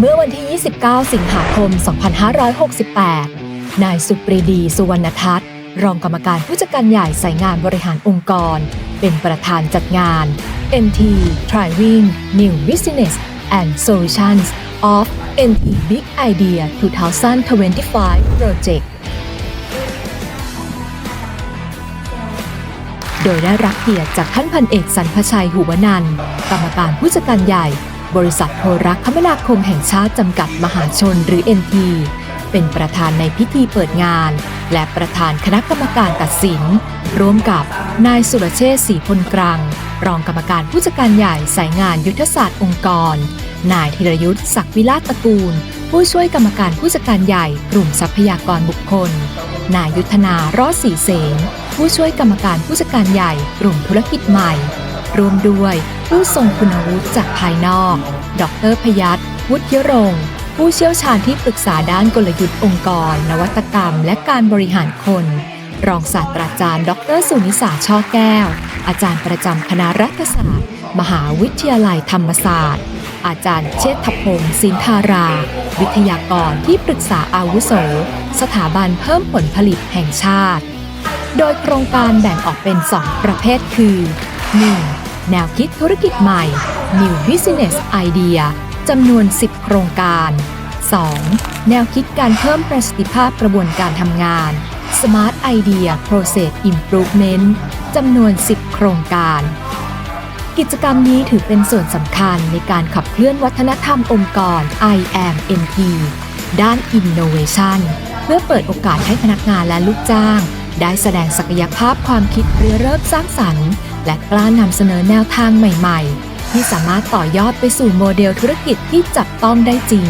เมื่อวันที่ 29 สิงหาคม 2568 นายสุปรีดี สุวรรณทัศน์ รองกรรมการผู้จัดการใหญ่สายงานบริหารองค์กร เป็นประธานจัดงาน NT Driving New Business and Solutions of NT Big Idea 2025 Project โดยได้รับเกียรติจากท่านพันเอกสันพชัยหูวนันกรรมการผู้จัดการใหญ่ บริษัทโทรรักคมนาคมแห่งชาติจำกัดมหาชนหรือ NT เป็นประธานในพิธีเปิดงาน และประธานคณะกรรมการตัดสิน ร่วมกับนายสุรเชษฐ์ศรีพลกรัง รองกรรมการผู้จัดการใหญ่สายงานยุทธศาสตร์องค์กร นายธีรยุทธ์ศักดิ์วิลาตระกูล ผู้ช่วยกรรมการผู้จัดการใหญ่กลุ่มทรัพยากรบุคคล นายยุทธนารอดสีเสนผู้ช่วยกรรมการผู้จัดการใหญ่กลุ่มธุรกิจใหม่รวมด้วย ผู้ทรงคุณวุฒิจากภายนอก ดรพยัตวุฒิรงผู้เชี่ยวชาญที่ปรึกษาด้านกลยุทธ์องค์กร นวัตกรรม และการบริหารคน รองศาสตราจารย์ ดรสุนิสาช่อแก้ว อาจารย์ประจำคณะรัฐศาสตร์ มหาวิทยาลัยธรรมศาสตร์ อาจารย์เชษฐพงศ์สินธารา วิทยากรที่ปรึกษาอาวุโส สถาบันเพิ่มผลผลิตแห่งชาติ โดยโครงการแบ่งออกเป็น 2 ประเภทคือ 1. แนวคิดธุรกิจใหม่ New Business Idea จำนวน 10 โครงการ 2. แนวคิดการเพิ่มประสิทธิภาพกระบวนการทำงาน Smart Idea Process Improvement จำนวน 10 โครงการ กิจกรรมนี้ถือเป็นส่วนสำคัญในการขับเคลื่อนวัฒนธรรมองค์กร I am NT ด้าน Innovation เพื่อเปิดโอกาสให้พนักงานและลูกจ้าง ได้แสดงศักยภาพความคิดเรือเริ่มสร้างสรรค์ และกล้านำเสนอแนวทางใหม่ๆ ที่สามารถต่อยอดไปสู่โมเดลธุรกิจที่จับต้องได้จริง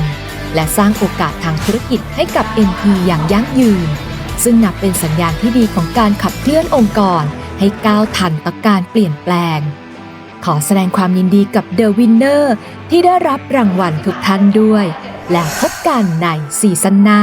และสร้างโอกาสทางธุรกิจให้กับ NT อย่างยั่งยืน ซึ่งนับเป็นสัญญาณที่ดีของการขับเคลื่อนองค์กร ให้ก้าวทันต่อการเปลี่ยนแปลง ขอแสดงความยินดีกับ The Winner ที่ได้รับรางวัลทุกท่านด้วย แล้วพบกันในซีซั่นหน้า